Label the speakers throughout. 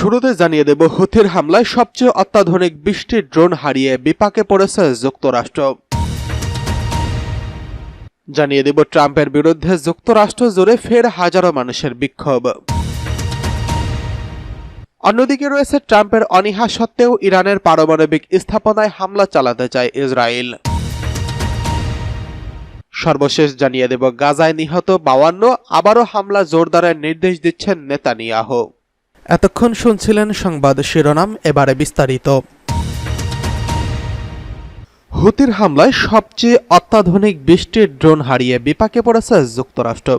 Speaker 1: শুরুতে জানিয়ে দেব, হুথির হামলায় সবচেয়ে অত্যাধুনিক বৃষ্টির ড্রোন হারিয়ে বিপাকে পড়েছে যুক্তরাষ্ট্র। জানিয়ে দেব, ট্রাম্পের বিরুদ্ধে যুক্তরাষ্ট্র জুড়ে ফের হাজারো মানুষের বিক্ষোভ। অন্যদিকে রয়েছে, ট্রাম্পের অনীহা সত্ত্বেও ইরানের পারমাণবিক স্থাপনায় হামলা চালাতে চায় ইসরায়েল। সর্বশেষ জানিয়ে দেব, গাজায় নিহত বাওয়ান্ন আবারও হামলা জোরদারের নির্দেশ দিচ্ছেন নেতানিয়াহু। এতক্ষণ শুনছিলেন সংবাদ শিরোনাম, এবারে বিস্তারিত। হুতির হামলায় সবচেয়ে অত্যাধুনিক বৃষ্টির ড্রোন হারিয়ে বিপাকে পড়েছে যুক্তরাষ্ট্র।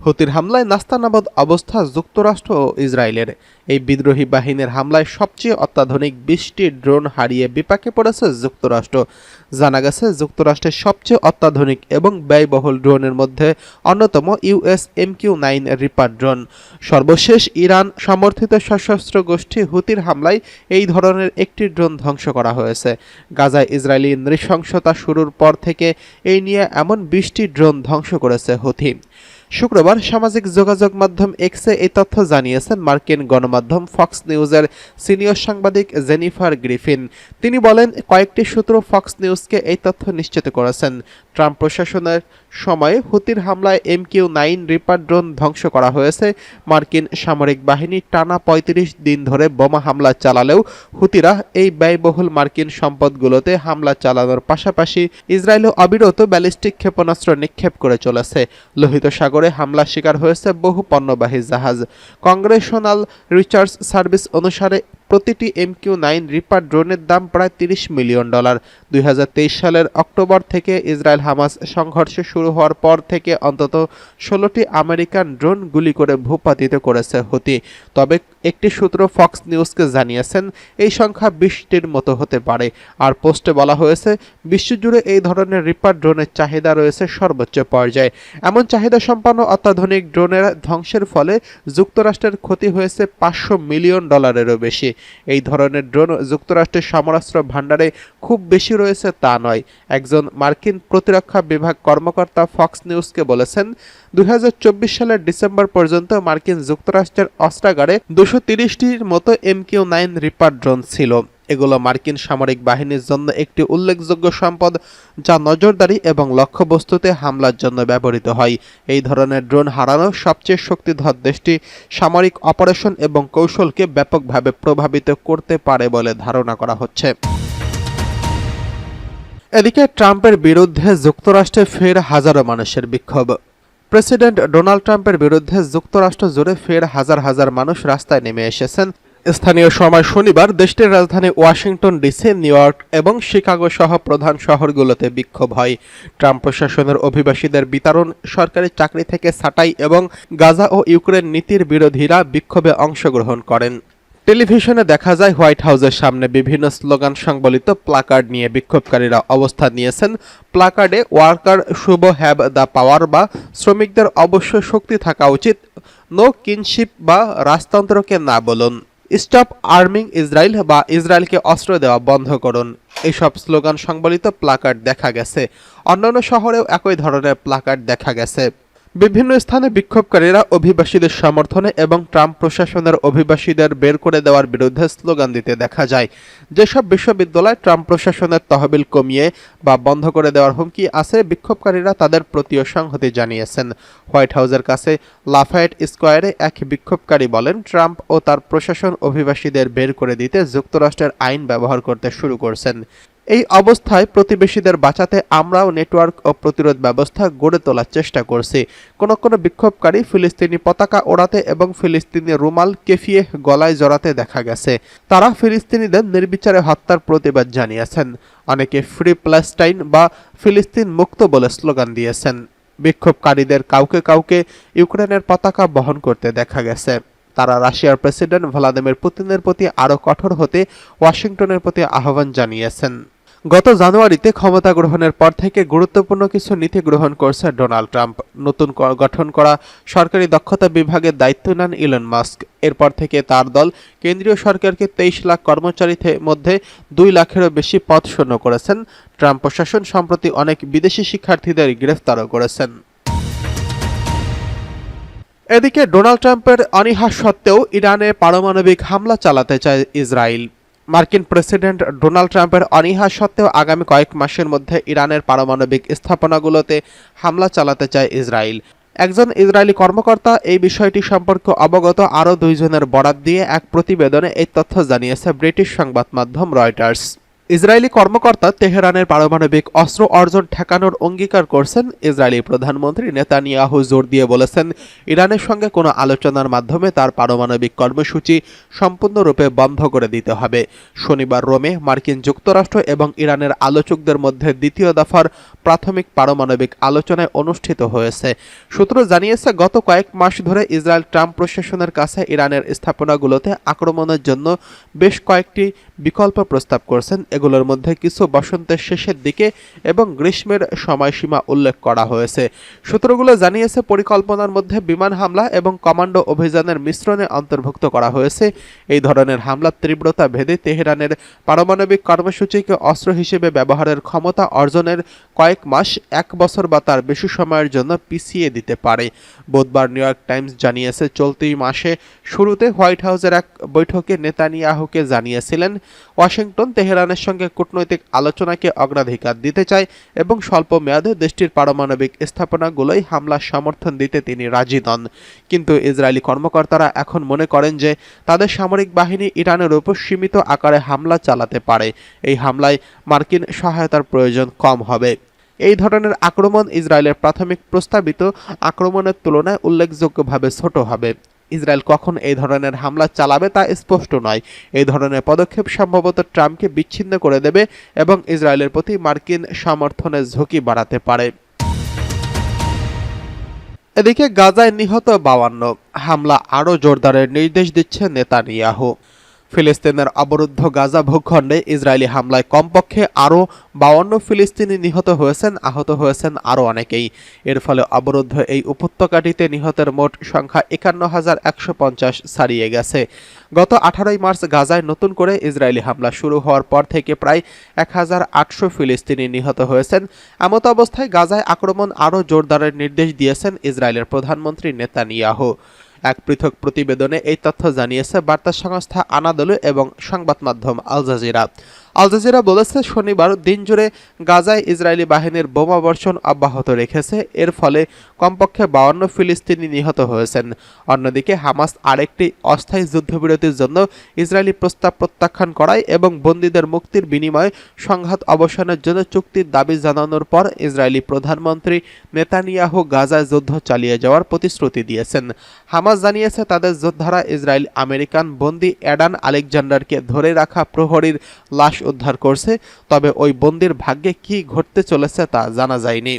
Speaker 1: হুতির হামলায় নাস্তানাবদ অবস্থা যুক্তরাষ্ট্র ও ইসরায়েলের। এই বিদ্রোহী বাহিনীর হামলায় সবচেয়ে অত্যাধুনিক বিশটি ড্রোন হারিয়ে বিপাকে পড়েছে যুক্তরাষ্ট্র। জানা গেছে যুক্তরাষ্ট্রের সবচেয়ে অত্যাধুনিক এবং ব্যয়বহুল ড্রোনের মধ্যে অন্যতম US MQ nine reaper drone. সর্বশেষ ইরান সমর্থিত সশস্ত্র গোষ্ঠী হুতির হামলায় এই ধরনের একটি ড্রোন ধ্বংস করা হয়েছে। গাজায় ইসরায়েলি নৃশংসতা শুরুর পর থেকে এই নিয়ে এমন বিশটি ড্রোন ধ্বংস করেছে হুথি শুক্রবার সামাজিক যোগাযোগ মাধ্যম এক্সে এই তথ্য জানিয়েছেন মার্কিন গণমাধ্যম ফক্স নিউজের সিনিয়র সাংবাদিক জেনিফার গ্রিফিন। তিনি বলেন, কয়েকটি সূত্র ফক্স নিউজকে এই তথ্য নিশ্চিত করেছেন। ট্রাম্প প্রশাসনের সময়ে হুতির হামলায় M Q nine reaper drone ধ্বংস করা হয়েছে। মার্কিন সামরিক বাহিনী টানা পঁয়ত্রিশ দিন ধরে বোমা হামলা চালালেও হুতিরা এই ব্যয়বহুল মার্কিন সম্পদগুলোতে হামলা চালানোর পাশাপাশি ইসরায়েলও অবিরত ব্যালিস্টিক ক্ষেপণাস্ত্র নিক্ষেপ করে চলেছে। লোহিত সাগরে হামলা শিকার হয়েছে বহু পণ্যবাহী জাহাজ। কংগ্রেশনাল রিসার্চ সার্ভিস অনুসারে প্রতিটি এমকিউ নাইন রিপার ড্রোনের দাম প্রায় তিরিশ মিলিয়ন ডলার। দুই হাজার তেইশ সালের অক্টোবর থেকে ইসরায়েল হামাস সংঘর্ষ শুরু হওয়ার পর থেকে অন্তত ষোলোটি আমেরিকান ড্রোন গুলি করে ভূপাতিত করেছে হুতি। তবে একটি সূত্র ফক্স নিউজকে জানিয়েছেন, এই সংখ্যা বিশটির মতো হতে পারে। আর পোস্টে বলা হয়েছে, বিশ্বজুড়ে এই ধরনের রিপার ড্রোনের চাহিদা রয়েছে সর্বোচ্চ পর্যায়ে। এমন চাহিদা সম্পন্ন অত্যাধুনিক ড্রোনের ধ্বংসের ফলে যুক্তরাষ্ট্রের ক্ষতি হয়েছে পাঁচশো মিলিয়ন ডলারেরও বেশি। এই ধরনের ড্রোন যুক্তরাষ্ট্রের সমরাস্ত্র ভাণ্ডারে খুব বেশি রয়েছে তা নয়। একজন মার্কিন প্রতিরক্ষা বিভাগ কর্মকর্তা ফক্স নিউজকে বলেছেন, দুই হাজার চব্বিশ সালের ডিসেম্বর পর্যন্ত মার্কিন যুক্তরাষ্ট্রের অস্ত্রাগারে দুশো তিরিশটির মতো এমকিউ নাইন রিপার ড্রোন ছিল। এগুলো মার্কিন সামরিক বাহিনীর জন্য একটি উল্লেখযোগ্য সম্পদ যা নজরদারি এবং লক্ষ্যবস্তুতে হামলার জন্য ব্যবহৃত হয়। এই ধরনের ড্রোন হারানো সবচেয়ে শক্তিধর দেশটি সামরিক অপারেশন এবং কৌশলকে ব্যাপকভাবে প্রভাবিত করতে পারে বলে ধারণা করা হচ্ছে। এদিকে ট্রাম্পের বিরুদ্ধে যুক্তরাষ্ট্রে ফের হাজারো মানুষের বিক্ষোভ। প্রেসিডেন্ট ডোনাল্ড ট্রাম্পের বিরুদ্ধে যুক্তরাষ্ট্র জুড়ে ফের হাজার হাজার মানুষ রাস্তায় নেমে এসেছেন। স্থানীয় সময় শনিবার দেশটির রাজধানী ওয়াশিংটন, ডিসি, নিউ ইয়র্ক এবং শিকাগো সহ প্রধান শহরগুলোতে বিক্ষোভ হয়। ট্রাম্প প্রশাসনের অভিবাসীদের বিতরণ, সরকারি চাকরি থেকে ছাঁটাই এবং গাজা ও ইউক্রেন নীতির বিরোধীরা বিক্ষোভে অংশগ্রহণ করেন। টেলিভিশনে দেখা যায় হোয়াইট হাউসের সামনে বিভিন্ন স্লোগান সংবলিত প্লাকার্ড নিয়ে বিক্ষোভকারীরা অবস্থান নিয়েছেন। প্লাকার্ডে worker should have the power বা শ্রমিকদের অবশ্য শক্তি থাকা উচিত। নো কিনশিপ বা রাজতন্ত্রকে না বলুন। স্টপ আর্মিং ইসরায়েল বা ইসরায়েলকে অস্ত্র দেওয়া বন্ধ করুন। এইসব স্লোগান সংবলিত প্লাকার্ড দেখা গেছে। অন্যান্য শহরেও একই ধরনের প্লাকার্ড দেখা গেছে। বিভিন্ন স্থানে বিক্ষোভকারীরা অভিবাসীদের সমর্থনে এবং ট্রাম্প প্রশাসনের অভিবাসীদের বের করে দেওয়ার বিরুদ্ধে স্লোগান দিতে দেখা যায়। যেসব বিশ্ববিদ্যালয় ট্রাম্প প্রশাসনের তহবিল কমিয়ে বা বন্ধ করে দেওয়ার হুমকি আছে, বিক্ষোভকারীরা তাদের প্রতিও সংহতি জানিয়েছেন। হোয়াইট হাউসের কাছে লাফায়েট স্কোয়ারে এক বিক্ষোভকারী বলেন, ট্রাম্প ও তার প্রশাসন অভিবাসীদের বের করে দিতে যুক্তরাষ্ট্রের আইন ব্যবহার করতে শুরু করছেন। এই অবস্থায় প্রতিবেশীদের বাঁচাতে আমরাও নেটওয়ার্ক ও প্রতিরোধ ব্যবস্থা গড়ে তোলার চেষ্টা করছি। কোন কোন বিক্ষোভকারী ফিলিস্তিনি পতাকা ওড়াতে এবং ফিলিস্তিনি রুমাল কেফিয়ে গলায় জড়াতে দেখা গেছে। তারা ফিলিস্তিনিদের নির্বিচারে হত্যার প্রতিবাদ জানিয়েছেন। অনেকে ফ্রি প্যালেস্টাইন বা ফিলিস্তিন মুক্ত বলে স্লোগান দিয়েছেন। বিক্ষোভকারীদের কাউকে কাউকে ইউক্রেনের পতাকা বহন করতে দেখা গেছে। তারা রাশিয়ার প্রেসিডেন্ট ভ্লাদিমির পুতিনের প্রতি আরও কঠোর হতে ওয়াশিংটনের প্রতি আহ্বান জানিয়েছেন। গত জানুয়ারিতে ক্ষমতা গ্রহণের পর থেকে গুরুত্বপূর্ণ কিছু নীতি গ্রহণ করছে ডোনাল্ড ট্রাম্প। নতুন গঠন করা সরকারি দক্ষতা বিভাগের দায়িত্ব নেন ইলন মাস্ক। এরপর থেকে তার দল কেন্দ্রীয় সরকারকে তেইশ লাখ কর্মচারীর মধ্যে দুই লাখেরও বেশি পদ শূন্য করেছেন। ট্রাম্প প্রশাসন সম্প্রতি অনেক বিদেশি শিক্ষার্থীদের গ্রেফতারও করেছেন। এদিকে ডোনাল্ড ট্রাম্পের অনীহা সত্ত্বেও ইরানে পারমাণবিক হামলা চালাতে চায় ইসরায়েল। মার্কিন প্রেসিডেন্ট ডোনাল্ড ট্রাম্পের অনীহা সত্ত্বেও আগামী কয়েক মাসের মধ্যে ইরানের পারমাণবিক স্থাপনাগুলোতে হামলা চালাতে চায় ইসরায়েল। একজন ইসরায়েলি কর্মকর্তা এই বিষয়টি সম্পর্কে অবগত আরও দুইজনের বরাত দিয়ে এক প্রতিবেদনে এই তথ্য জানিয়েছে ব্রিটিশ সংবাদ মাধ্যম রয়টার্স। ইসরায়েলি কর্মকর্তা তেহরানের পারমাণবিক অস্ত্র অর্জন ঠেকানোর অঙ্গীকার করছেন ইসরায়েলি প্রধানমন্ত্রী নেতানিয়াহু জোর দিয়ে বলেছেন, ইরানের সঙ্গে কোনো আলোচনার মাধ্যমে তার পারমাণবিক কর্মসূচি সম্পূর্ণরূপে বন্ধ করে দিতে হবে। শনিবার রোমে মার্কিন যুক্তরাষ্ট্র এবং ইরানের আলোচকদের মধ্যে দ্বিতীয় দফার প্রাথমিক পারমাণবিক আলোচনায় অনুষ্ঠিত হয়েছে। সূত্র জানিয়েছে, গত কয়েক মাস ধরে ইসরায়েল ট্রাম্প প্রশাসনের কাছে ইরানের স্থাপনাগুলোতে আক্রমণের জন্য বেশ কয়েকটি বিকল্প প্রস্তাব করছেন। এগুলোর মধ্যে কিছু বসন্তের শেষের দিকে এবং গ্রীষ্মের সময়সীমা উল্লেখ করা হয়েছে। সূত্রগুলো জানিয়েছে, পরিকল্পনার মধ্যে বিমান হামলা এবং কমান্ডো অভিযানের মিশ্রণে অন্তর্ভুক্ত করা হয়েছে। এই ধরনের হামলার তীব্রতা ভেদে তেহরানের পারমাণবিক কর্মসূচিকে অস্ত্র হিসেবে ব্যবহারের ক্ষমতা অর্জনের কয়েক মাস, এক বছর বা তার বেশি সময়ের জন্য পিছিয়ে দিতে পারে। বুধবার নিউ ইয়র্ক টাইমস জানিয়েছে, চলতি মাসে শুরুতে হোয়াইট হাউসের এক বৈঠকে নেতানিয়াহুকে জানিয়েছিলেন ওয়াশিংটন তেহরানের সঙ্গে কূটনৈতিক আলোচনাকে অগ্রাধিকার দিতে চায় এবং স্বল্প মেয়াদে দেশটির পারমাণবিক স্থাপনাগুলোই হামলার সমর্থন দিতে তিনি রাজি নন। কিন্তু ইসরায়েলি কর্মকর্তারা এখন মনে করেন যে তাদের সামরিক বাহিনী ইরানের উপর সীমিত আকারে হামলা চালাতে পারে। এই হামলায় মার্কিন সহায়তার প্রয়োজন কম হবে। এই ধরনের আক্রমণ ইসরায়েলের প্রাথমিক প্রস্তাবিত আক্রমণের তুলনায় উল্লেখযোগ্যভাবে ছোট হবে। ইসরায়েল কখন এই ধরনের হামলা চালাবে তা স্পষ্ট নয়। এই ধরনের পদক্ষেপ সম্ভবত ট্রাম্পকে বিচ্ছিন্ন করে দেবে এবং ইসরায়েলের প্রতি মার্কিন সমর্থনের ঝুঁকি বাড়াতে পারে। এদিকে গাজায় নিহত বাওয়ান্ন হামলা আরও জোরদারের নির্দেশ দিচ্ছে নেতানিয়াহু। ফিলিস্তিনের অবরুদ্ধ গাজা ভূখণ্ডে ইসরায়েলি হামলায় কমপক্ষে আরও বাউন্ন ফিলিস্তিনি নিহত হয়েছেন, আহত হয়েছেন আরও অনেকেই। এর ফলে অবরুদ্ধ এই উপত্যকাটিতে নিহতের মোট সংখ্যা একান্ন হাজার একশো পঞ্চাশ ছাড়িয়ে গেছে। গত আঠারোই মার্চ গাজায় নতুন করে ইসরায়েলি হামলা শুরু হওয়ার পর থেকে প্রায় এক হাজার আটশো ফিলিস্তিনি নিহত হয়েছেন। এমত অবস্থায় গাজায় আক্রমণ আরও জোরদারের নির্দেশ দিয়েছেন ইসরায়েলের প্রধানমন্ত্রী নেতানিয়াহু। এক পৃথক প্রতিবেদনে এই তথ্য জানিয়েছে বার্তা সংস্থা আনাদলু এবং সংবাদ মাধ্যম আল জাজিরা। আল জাজিরা বলেছে, শনিবার দিনজুড়ে গাজায় ইসরায়েলি বাহিনীর বোমা বর্ষণ অব্যাহত রেখেছে। এর ফলে কমপক্ষে বাউন্ন ফিলিস্তিনি নিহত হয়েছেন। অন্যদিকে হামাস আরেকটি অস্থায়ী যুদ্ধবিরতির জন্য ইসরায়েলি প্রস্তাব প্রত্যাখ্যান করায় এবং বন্দীদের মুক্তির বিনিময়ে সংঘাত অবসানের জন্য চুক্তির দাবি জানানোর পর ইসরায়েলি প্রধানমন্ত্রী নেতানিয়াহু গাজায় যুদ্ধ চালিয়ে যাওয়ার প্রতিশ্রুতি দিয়েছেন। হামাস জানিয়েছে, তাদের যোদ্ধারা ইসরায়েল আমেরিকান বন্দী অ্যাডান আলেকজান্ডারকে ধরে রাখা প্রহরীর লাশ উদ্ধার করছে তবে ওই বন্দির ভাগ্যে কি ঘটতে চলেছে তা জানা যায়নি।